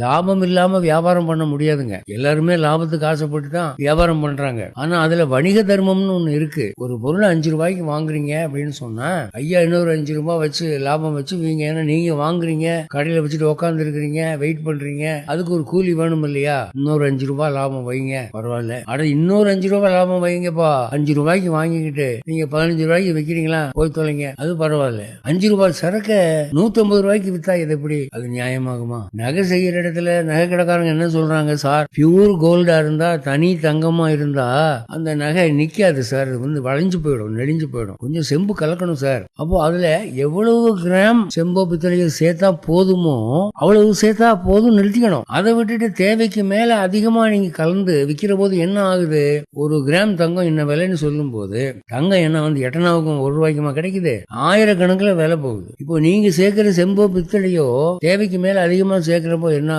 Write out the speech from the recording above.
லாபம் இல்லாம வியாபாரம் பண்ண முடியாதுங்க. எல்லாருமே லாபத்துக்கு ஆசைப்பட்டு தான் வியாபாரம் பண்றாங்க. ஆனா அதுல வணிக தர்மம்னு ஒண்ணு இருக்கு. ஒரு பொருளை அஞ்சு ரூபாய்க்கு வாங்குறீங்க அப்படின்னு சொன்னா ஐயா இன்னொரு அஞ்சு ரூபாய் வச்சு லாபம் வச்சு வீங்க. ஏன்னா நீங்க வாங்குறீங்க கடையில வச்சுட்டு உட்கார்ந்து இருக்கிறீங்க வெயிட் பண்றீங்க. அதுக்கு ஒரு கூலி வேணும் இல்லையா? இன்னொரு அஞ்சு ரூபாய் லாபம் வைங்க. பரவாயில்ல. அட இன்னொரு அஞ்சு ரூபாய் லாபம் வைங்கப்பா. அஞ்சு ரூபாய்க்கு வாங்கிக்கிட்டு நீங்க பதினஞ்சு ரூபாய்க்கு விக்கிறீங்களா? போய் தொலைங்க. அது பரவாயில்ல. அஞ்சு ரூபாய் சரக்க நூத்தி ஐம்பது ரூபாய்க்கு வித்தா இது எப்படி? அது நியாயமாகுமா? நகை செய்யற இடத்துல நகை கடைக்காரங்க என்ன சொல்றாங்க? சார் பியூர் கோல்டா இருந்தா தனி தங்கமா இருந்தா அந்த நகை நிக்காது சார். இது வந்து வளைஞ்சு போயிடும் நெடிஞ்சு போயிடும். கொஞ்சம் செம்பு கலக்கணும் சார். அப்போ அதுல எவ்வளவு கிராம் செம்போ பித்தளையோ சேர்த்தா போதுமோ அவ்வளவு சேர்த்தா போதும் நிறுத்திக்கணும். அதை விட்டுட்டு தேவைக்கு மேல அதிகமா நீங்க கலந்து விக்கிற போது என்ன ஆகுது? ஒரு கிராம் தங்கம் என்ன விலைன்னு சொல்லும் போது தங்கம் என்ன வந்து எட்டனாவுக்கும் ஒரு ரூபாய்க்குமா கிடைக்குது? ஆயிரக்கணக்கில் விலை போகுது. இப்போ நீங்க சேர்க்கிற செம்போ பித்தளையோ தேவைக்கு மேல அதிகமா சேர்க்கிறப்போ என்ன